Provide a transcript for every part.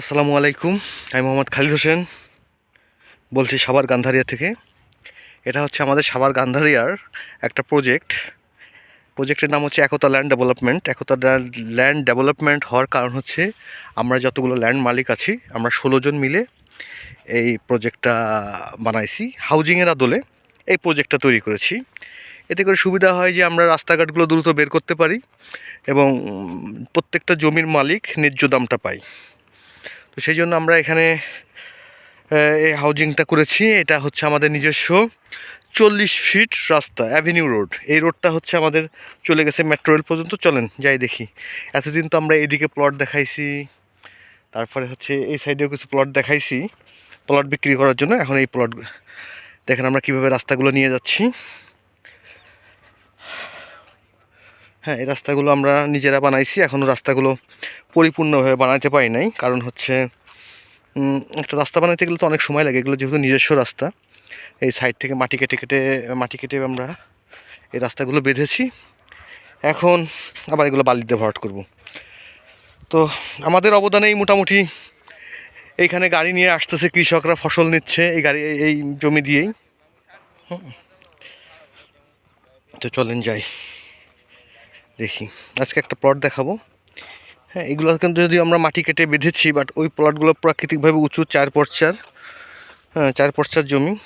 আসসালামু আলাইকুম। আমি মোহাম্মদ খালিদ হোসেন। বলছি সাবার গান্ধারিয়া থেকে। এটা হচ্ছে আমাদের সাবার গান্ধারিয়ার একটা প্রজেক্ট প্রজেক্টের নাম হচ্ছে Ekta land development Ekta land development হওয়ার কারণ হচ্ছে আমরা যতগুলো ল্যান্ড মালিক আছি, আমরা ষোলো জন মিলে এই প্রজেক্টটা বানাইছি। হাউজিংয়ের আদলে এই প্রজেক্টটা তৈরি করেছি। এতে করে সুবিধা হয় যে আমরা রাস্তাঘাটগুলো দ্রুত বের করতে পারি এবং প্রত্যেকটা জমির মালিক ন্যায্য দামটা পাই তো সেই জন্য আমরা এখানে এই হাউজিংটা করেছি। এটা হচ্ছে আমাদের নিজস্ব চল্লিশ ফিট রাস্তা অ্যাভিনিউ রোড এই রোডটা হচ্ছে আমাদের চলে গেছে মেট্রো রেল পর্যন্ত। চলেন, যাই দেখি। এতদিন তো আমরা এদিকে প্লট দেখাইছি, তারপরে হচ্ছে এই সাইডেও কিছু প্লট দেখাইছি প্লট বিক্রি করার জন্য। এখন এই প্লট দেখেন আমরা কীভাবে রাস্তাগুলো নিয়ে যাচ্ছি। হ্যাঁ এই রাস্তাগুলো আমরা নিজেরা বানাইছি। এখনও রাস্তাগুলো পরিপূর্ণভাবে বানাইতে পারি নাই। কারণ হচ্ছে একটা রাস্তা বানাইতে গেলে তো অনেক সময় লাগে। এগুলো যেহেতু নিজস্ব রাস্তা, এই সাইড থেকে মাটি কেটে কেটে, মাটি কেটে আমরা এই রাস্তাগুলো বেঁধেছি। এখন আবার এগুলো বালিতে ভরাট করব। তো আমাদের অবদানেই মোটামুটি এইখানে গাড়ি নিয়ে আসতেছে, কৃষকরা ফসল নিচ্ছে এই গাড়ি, এই- জমি দিয়েই। তো চলেন যাই। দেখি। আজকে একটা প্লট দেখাবো। হ্যাঁ এগুলো কিন্তু যদি আমরা মাটি কেটে বেঁধেছি বাট ওই প্লটগুলো প্রাকৃতিকভাবে উঁচু, চার পর চার হ্যাঁ চার পর চার জমি।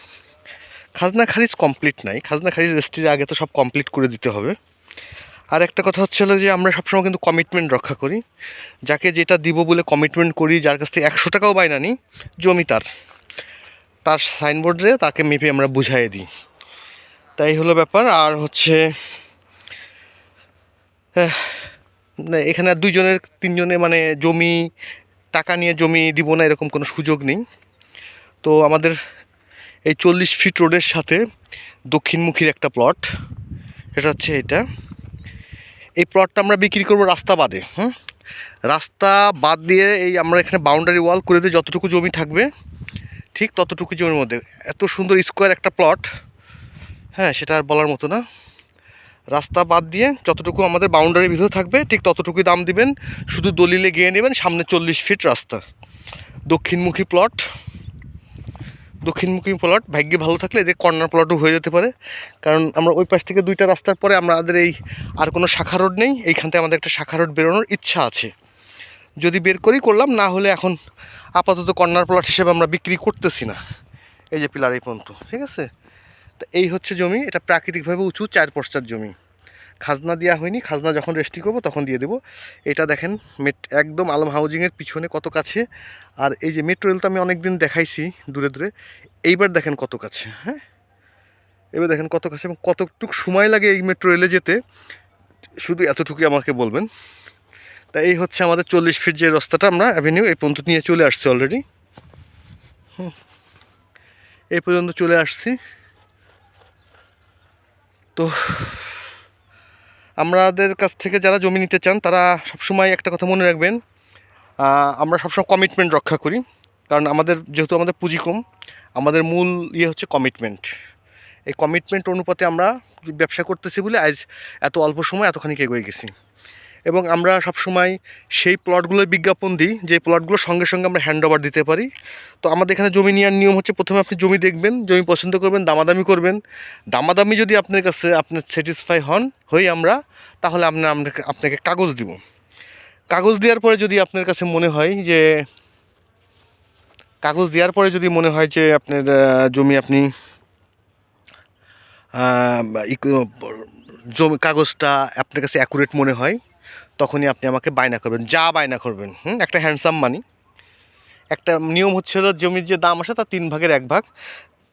খাজনা খারিজ কমপ্লিট নাই। খাজনা খারিজ রেজিস্ট্রির আগে তো সব কমপ্লিট করে দিতে হবে। আর একটা কথা হচ্ছে হলো যে, আমরা সবসময় কিন্তু কমিটমেন্ট রক্ষা করি। যাকে যেটা দিব বলে কমিটমেন্ট করি, যার কাছ থেকে একশো টাকাও বায়না নিই, জমি তার। তার সাইনবোর্ডে তাকে মেপে আমরা বুঝাই দিই। তাই হলো ব্যাপার। আর হচ্ছে এখানে আর দুইজনের, তিনজনে মানে জমি, টাকা নিয়ে জমি দিব না এরকম কোনো সুযোগ নেই। তো আমাদের এই চল্লিশ ফিট রোডের সাথে দক্ষিণমুখীর একটা প্লট সেটা হচ্ছে এটা। এই প্লটটা আমরা বিক্রি করব রাস্তা বাদে হ্যাঁ রাস্তা বাদ দিয়ে এই আমরা এখানে বাউন্ডারি ওয়াল করে দিয়ে যতটুকু জমি থাকবে, ঠিক ততটুকু জমির মধ্যে। এত সুন্দর স্কোয়ার একটা প্লট হ্যাঁ সেটা আর বলার মতো না। রাস্তা বাদ দিয়ে যতটুকু আমাদের বাউন্ডারির ভিতরে থাকবে, ঠিক ততটুকুই দাম দিবেন। শুধু দলিলে গিয়ে নেবেন সামনে চল্লিশ ফিট রাস্তা। দক্ষিণমুখী প্লট দক্ষিণমুখী প্লট ভাগ্যে ভালো থাকলে এদের কর্নার প্লটও হয়ে যেতে পারে। কারণ আমরা ওই পাশ থেকে দুইটা রাস্তার পরে আমাদের এই আর কোনো শাখা রোড নেই, এইখান থেকে আমাদের একটা শাখা রোড বেরোনোর ইচ্ছা আছে। যদি বের করেই করলাম, না হলে এখন আপাতত কর্নার প্লট হিসেবে আমরা বিক্রি করতেছি না। এই যে পিলার এই পর্যন্ত, ঠিক আছে? তো এই হচ্ছে জমি, এটা প্রাকৃতিকভাবে উঁচু, চার পশ্চার জমি। খাজনা দেওয়া হয়নি, খাজনা যখন রেজিস্ট্রি করব তখন দিয়ে দেবো। এটা দেখেন মেট একদম আলম হাউজিংয়ের পিছনে কত কাছে। আর এই যে মেট্রো রেল তো আমি অনেক দিন দেখাইছি, দূরে দূরে। এইবার দেখেন কত কাছে হ্যাঁ? এবার দেখেন কত কাছে এবং কতটুকু সময় লাগে এই মেট্রো রেলে যেতে, শুধু এতটুকুই আমাকে বলবেন। তা এই হচ্ছে আমাদের চল্লিশ ফিট যে রাস্তাটা, আমরা অ্যাভিনিউ এই পর্যন্ত নিয়ে চলে আসছি অলরেডি হুম। এই পর্যন্ত চলে আসছি। তো আমাদের কাছ থেকে যারা জমি নিতে চান, তারা সবসময় একটা কথা মনে রাখবেন আমরা সবসময় কমিটমেন্ট রক্ষা করি। কারণ আমাদের, যেহেতু আমাদের পুঁজি কম, আমাদের মূল ইয়ে হচ্ছে কমিটমেন্ট এই কমিটমেন্ট অনুপাতে আমরা ব্যবসা করতেছি বলে আজ এত অল্প সময় এতখানি এগিয়ে গেছি। এবং আমরা সবসময় সেই প্লটগুলোর বিজ্ঞাপন দিই, যে প্লটগুলো সঙ্গে সঙ্গে আমরা হ্যান্ড ওভার দিতে পারি। তো আমাদের এখানে জমি নেওয়ার নিয়ম হচ্ছে প্রথমে আপনি জমি দেখবেন, জমি পছন্দ করবেন, দামাদামি করবেন। দামাদামি যদি আপনার কাছে, আপনার স্যাটিসফাই হন, হই আমরা, তাহলে আমরা আপনাকে কাগজ দিব। কাগজ দেওয়ার পরে যদি আপনার কাছে মনে হয় যে, কাগজ দেওয়ার পরে যদি মনে হয় যে আপনার জমি আপনি জমি, কাগজটা আপনার কাছে অ্যাকুরেট মনে হয় তখনই আপনি আমাকে বায়না করবেন, যা বায়না করবেন, হুম? একটা হ্যান্ডসাম মানি একটা নিয়ম হচ্ছে জমির যে দাম আসে তার তিন ভাগের এক ভাগ।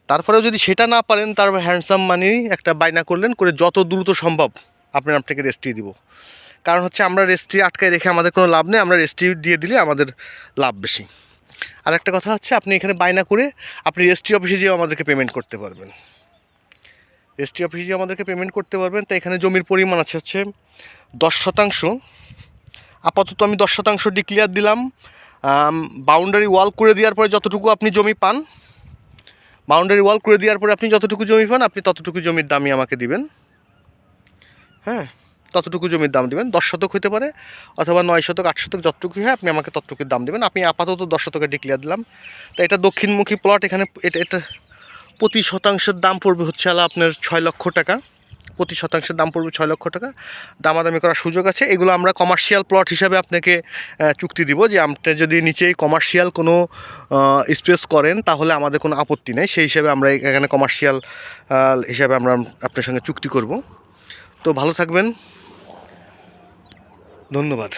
তারপরেও যদি সেটা না পারেন তারপর হ্যান্ডসাম মানি একটা বায়না করলেন করে যত দ্রুত সম্ভব আপনার আপনাকে রেস্ট্রি দিব। কারণ হচ্ছে আমরা রেস্ট্রি আটকায় রেখে আমাদের কোনো লাভ নেই, আমরা রেস্ট্রি দিয়ে দিলে আমাদের লাভ বেশি। আর একটা কথা হচ্ছে, আপনি এখানে বায়না করে আপনি রেস্ট্রি অফিসে যেয়ে আমাদেরকে পেমেন্ট করতে পারবেন। রেস্ট্রি অফিসে যেয়ে আমাদেরকে পেমেন্ট করতে পারবেন। তো এখানে জমির পরিমাণ আছে হচ্ছে দশ শতাংশ। আপাতত আমি দশ শতাংশ ডিক্লিয়ার দিলাম। বাউন্ডারি ওয়াল করে দেওয়ার পরে যতটুকু আপনি জমি পান বাউন্ডারি ওয়াল করে দেওয়ার পরে আপনি যতটুকু জমি পান, আপনি ততটুকু জমির দামই আমাকে দিবেন। হ্যাঁ ততটুকু জমির দাম দেবেন। দশ শতক হতে পারে, অথবা নয় শতক, আট শতক, যতটুকু হয় আপনি আমাকে ততটুকুর দাম দেবেন। আপনি আপাতত দশ শতকে ডিক্লেয়ার দিলাম। তো এটা দক্ষিণমুখী প্লট এখানে এটা এটা প্রতি শতাংশের দাম পড়বে হচ্ছে আলা আপনার ছয় লক্ষ টাকা। প্রতি শতাংশের দাম পড়বে ছয় লক্ষ টাকা। দামাদামি করার সুযোগ আছে। এগুলো আমরা কমার্শিয়াল প্লট হিসাবে আপনাকে চুক্তি দিব যে আপনি যদি নিচেই কমার্শিয়াল কোনো স্পেস করেন, তাহলে আমাদের কোনো আপত্তি নেই। সেই হিসাবে আমরা এখানে কমার্শিয়াল হিসাবে আমরা আপনার সঙ্গে চুক্তি করব। তো ভালো থাকবেন। ধন্যবাদ।